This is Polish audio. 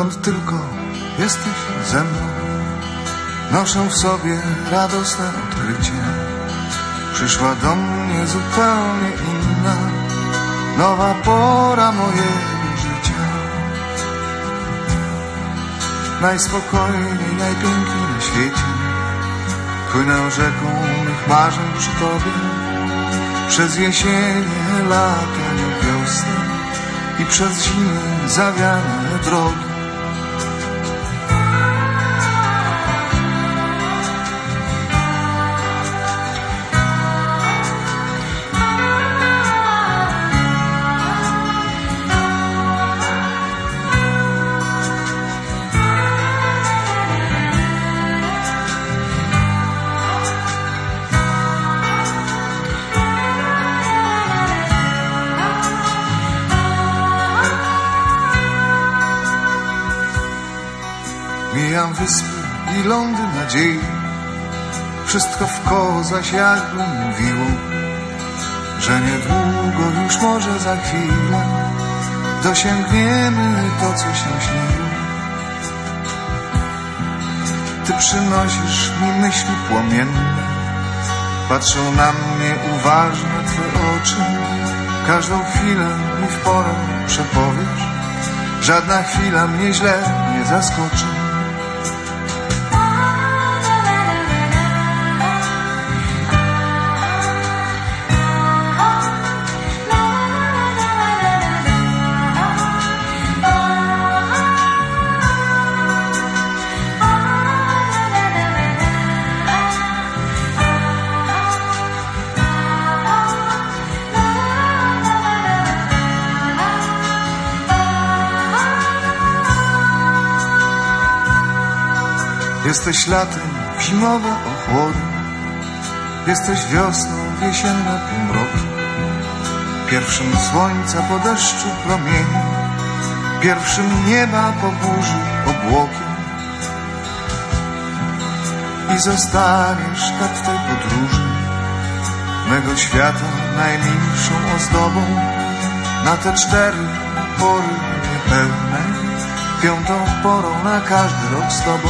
odkąd tylko jesteś ze mną. Noszę w sobie radosne odkrycie. Przyszła do mnie zupełnie inna, nowa pora mojego życia. Najspokojniej, najpiękniej na świecie. Płynę rzeką mych marzeń przy tobie. Przez jesienie, lata i wiosnę i przez zimy zawiane drogi. Mijam wyspy i lądy nadziei. Wszystko w koło zaś jakby mówiło Że niedługo już może za chwilę Dosięgniemy to, co się śniło. Ty przynosisz mi myśli płomienne Patrzą na mnie uważne Twe oczy. Każdą chwilę mi w porę przepowiesz Żadna chwila mnie źle nie zaskoczy Jesteś latem, zimowe ochłody Jesteś wiosną, jesienne półmroki Pierwszym słońca po deszczu promieniem. Pierwszym nieba po burzy obłokiem. I zostaniesz tak w tej podróży. Mego świata najmilszą ozdobą. Na te cztery pory niepełne. Piątą porą na każdy rok z tobą